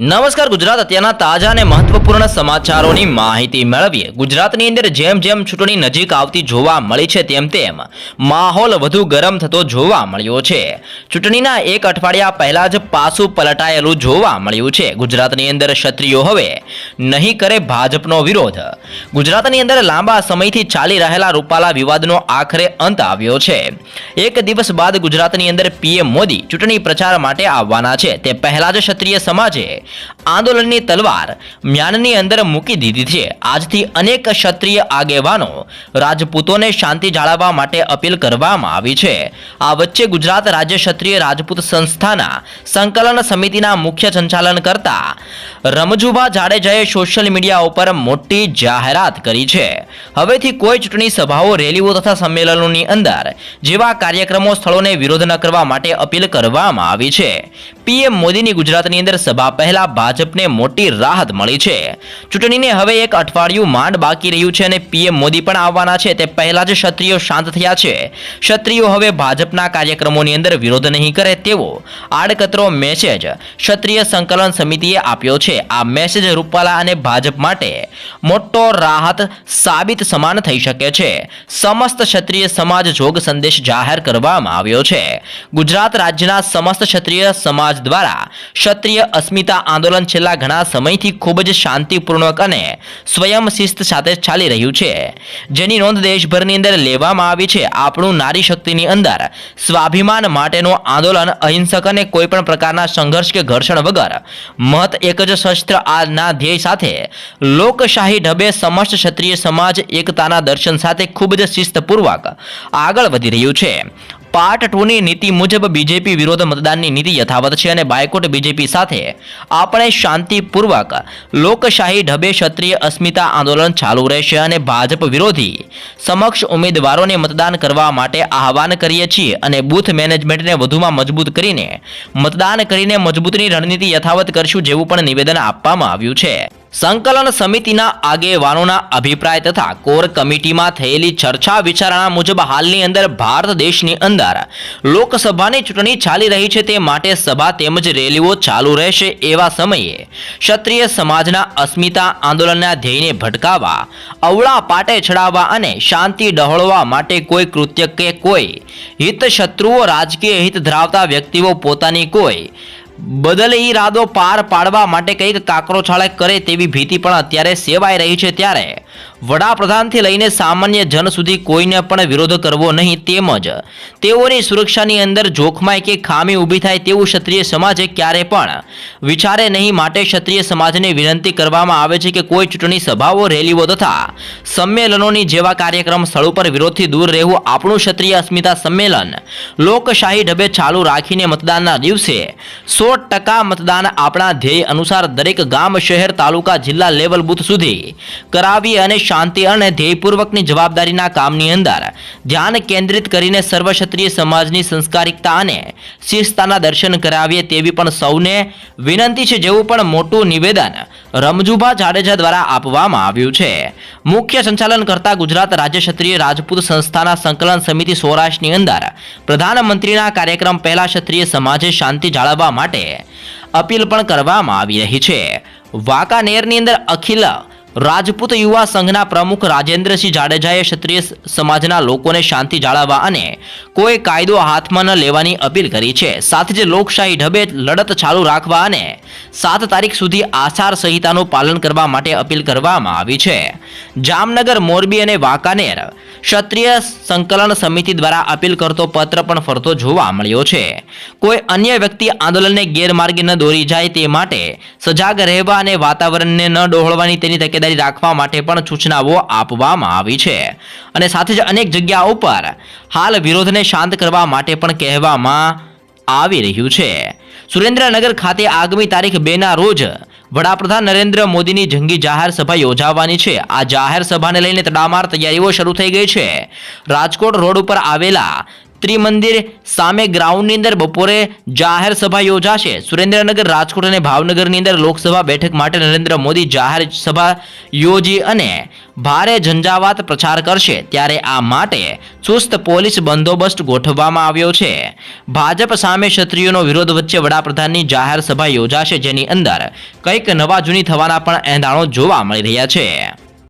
નમસ્કાર, ગુજરાત અત્યારના તાજા અને મહત્વપૂર્ણ સમાચારોની માહિતી મેળવીએ. ગુજરાતની અંદર જેમ જેમ ચૂંટણી નજીક આવતી જોવા મળી છે, તેમ તેમ માહોલ વધુ ગરમ થતો જોવા મળ્યો છે. ચૂંટણીના એક અઠવાડિયા પહેલા જ પાછું પલટાયેલું જોવા મળ્યું છે. ગુજરાતની અંદર ક્ષત્રિયો હવે નહીં કરે ભાજપનો વિરોધ. ગુજરાતની અંદર લાંબા સમયથી ચાલી રહેલા રૂપાલા વિવાદનો આખરે અંત આવ્યો છે. એક દિવસ બાદ ગુજરાતની અંદર પીએમ મોદી ચૂંટણી પ્રચાર માટે આવવાના છે. તે પહેલા જ ક્ષત્રિય સમાજે આંદોલનની તલવાર મ્યાનની અંદર મૂકી દીધી છે. આજથી અનેક ક્ષત્રિય આગેવાનો રાજપૂતોને શાંતિ જાળવવા માટે અપીલ કરવામાં આવી છે. આ વચ્ચે ગુજરાત રાજ્ય ક્ષત્રિય રાજપૂત સંસ્થાના સંકલન સમિતિના મુખ્ય સંચાલન કરતા રમજુભા જાડેજાએ સોશિયલ મીડિયા ઉપર મોટી જાહેરાત કરી છે. હવેથી કોઈ ચૂંટણી સભાઓ, રેલીઓ તથા સંમેલનોની અંદર જેવા કાર્યક્રમો સ્થળોને વિરોધ ન કરવા માટે અપીલ કરવામાં આવી છે. પીએમ મોદીની ગુજરાતની અંદર સભા પહેલા ભાજપને મોટી રાહત મળી છે. ચૂંટણીને હવે એક અઠવાડિયું માંડ બાકી રહ્યું છે અને પીએમ મોદી પણ આવવાના છે. તે પહેલા જ ક્ષત્રિયો શાંત થયા છે. ક્ષત્રિયો હવે ભાજપના કાર્યક્રમોની અંદર વિરોધ નહીં કરે તેવો આડકતરો મેસેજ ક્ષત્રિય સંકલન સમિતિએ આપ્યો છે. આ મેસેજ રૂપાલા અને ભાજપ માટે મોટો રાહત સાબિત સમાન થઈ શકે છે. સમસ્ત ક્ષત્રિય સમાજ જોગ સંદેશ જાહેર કરવામાં આવ્યો છે. ગુજરાત રાજ્યના સમસ્ત ક્ષત્રિય સમાજ દ્વારા ક્ષત્રિય અસ્મિતા આંદોલન છેલ્લા ઘણા સમયથી ખૂબ જ શાંતિપૂર્વક અને સ્વયં શિસ્ત સાથે ચાલી રહ્યું છે. જેની નોંધ દેશભરની અંદર લેવામાં આવી છે. આપણું નારી શક્તિની અંદર સ્વાભિમાન માટેનું આંદોલન, અહિંસક અને કોઈપણ પ્રકારના સંઘર્ષ કે ઘર્ષણ વગર મત એક જ શસ્ત્ર આના ધ્યેય સાથે લોકશાહી ઢબે સમસ્ત ક્ષત્રિય સમાજ એકતાના દર્શન સાથે ખૂબ જ શિસ્તપૂર્વક આગળ વધી રહ્યું છે. પાર્ટ ટુની નીતિ મુજબ બીજેપી વિરોધ મતદાનની નીતિ યથાવત છે અને બાયકોટ બીજેપી સાથે આપણે શાંતિપૂર્વક લોકશાહી ઢબે ક્ષત્રિય અસ્મિતા આંદોલન ચાલુ રહેશે અને ભાજપ વિરોધી સમક્ષ ઉમેદવારોને મતદાન કરવા માટે આહવાન કરીએ છીએ અને બૂથ મેનેજમેન્ટને વધુમાં મજબૂત કરીને મતદાન કરીને મજબૂતની રણનીતિ યથાવત કરશું જેવું પણ નિવેદન આપવામાં આવ્યું છે. સંકલન સમિતિના આગેવાનોના અભિપ્રાય તથા કોર કમિટીમાં થયેલી ચર્ચા વિચારણા મુજબ હાલની અંદર ભારત દેશની અંદર લોકસભાની ચૂંટણી ચાલી રહી છે તે માટે સભા તેમજ રેલીઓ ચાલુ રહેશે એવા સમયે ક્ષત્રિય સમાજના અસ્મિતા આંદોલનના ધ્યેયને ભટકાવવા, અવળા પાટે ચડાવવા અને શાંતિ ડહોળવા માટે કોઈ કૃત્ય કે કોઈ હિતશત્રુઓ રાજકીય હિત ધરાવતા વ્યક્તિઓ પોતાની કોઈ બદલ ઈરાદો પાર પાડવા માટે કંઈક કાકરો છાળે કરે તેવી ભીતિ પણ અત્યારે સેવાઈ રહી છે ત્યારે. વડાપ્રધાનથી લઈને સામાન્ય જન સુધી કોઈને પણ વિરોધ કરવો નહીં તેમજ તેઓની સુરક્ષાની અંદર જોખમાય કે ખામી ઊભી થાય તેવું ક્ષત્રિય સમાજે ક્યારે પણ વિચારે નહીં. માટે ક્ષત્રિય સમાજને વિનંતી કરવામાં આવે છે કે કોઈ ચૂંટણી સભાઓ, રેલીઓ તથા સંમેલનોની જેવા કાર્યક્રમ સ્થળ ઉપર વિરોધથી દૂર રહેવું આપણું ક્ષત્રિય અસ્મિતા સંમેલન લોકશાહી ઢબે ચાલુ રાખીને મતદાનના દિવસે સો ટકા મતદાન આપણા ધ્યેય અનુસાર દરેક ગામ, શહેર, તાલુકા, જિલ્લા લેવલ બુથ સુધી કરાવી શાંતિ અને ધ્યેયપૂર્વકની જવાબદારીના કામની અંદર ધ્યાન કેન્દ્રિત કરીને સર્વ ક્ષત્રિય સમાજની સંસ્કારિકતા અને શિસ્તતાના દર્શન કરાવીએ તેવી પણ સૌને વિનંતી છે, જેવું પણ મોટું નિવેદન રમજુભા જાડેજા દ્વારા આપવામાં આવ્યું છે. મુખ્ય સંચાલન કરતા ગુજરાત રાજ્ય ક્ષત્રિય રાજપૂત સંસ્થાના સંકલન સમિતિ સૌરાષ્ટ્રની અંદર પ્રધાનમંત્રીના કાર્યક્રમ પહેલા ક્ષત્રિય સમાજે શાંતિ જાળવવા માટે અપીલ પણ કરવામાં આવી રહી છે. વાંકાનેરની અંદર અખિલ રાજપૂત યુવા સંઘના પ્રમુખ રાજેન્દ્રસિંહ જાડેજાએ ક્ષત્રિય સમાજના લોકોને શાંતિ જાળવવા અને કોઈ કાયદો હાથમાં ન લેવાની અપીલ કરી છે. સાથે જ લોકશાહી ઢબે લડત ચાલુ રાખવા અને સાત તારીખ સુધી આચાર સંહિતાનું પાલન કરવા માટે અપીલ કરવામાં આવી છે. જામનગર, મોરબી અને વાંકાનેર ક્ષત્રિય સંકલન સમિતિ દ્વારા અપીલ કરતો પત્ર પણ ફરતો જોવા મળ્યો છે. કોઈ અન્ય વ્યક્તિ આંદોલનને ગેરમાર્ગે ન દોરી જાય તે માટે સજાગ રહેવા અને વાતાવરણને ન ડહોળવાની તેની તકેદારી રાખવા માટે પણ સૂચનાઓ આપવામાં આવી છે. અને સાથે જ અનેક જગ્યા ઉપર હાલ વિરોધને શાંત કરવા માટે પણ કહેવામાં આવી રહ્યું છે. સુરેન્દ્રનગર ખાતે આગામી તારીખ બેના રોજ વડાપ્રધાન નરેન્દ્ર મોદીની જંગી જાહેર સભા યોજાવાની છે. આ જાહેર સભાને લઈને તડામાર તૈયારીઓ શરૂ થઈ ગઈ છે. રાજકોટ રોડ ઉપર આવેલા ત્રિમંદિર સામે ગ્રાઉન્ડની અંદર બપોરે જાહેર સભા યોજાશે. સુરેન્દ્રનગર, રાજકોટ અને ભાવનગરની અંદર લોકસભા બેઠક માટે નરેન્દ્ર મોદી જાહેર સભા યોજી અને ભારે ઝંઝાવાત પ્રચાર કરશે. ત્યારે આ માટે ચુસ્ત પોલીસ બંદોબસ્ત ગોઠવવામાં આવ્યો છે. ભાજપ સામે ક્ષત્રિયોનો વિરોધ વચ્ચે વડાપ્રધાનની જાહેર સભા યોજાશે, જેની અંદર કંઈક નવા જૂની થવાના પણ એંધાણો જોવા મળી રહ્યા છે.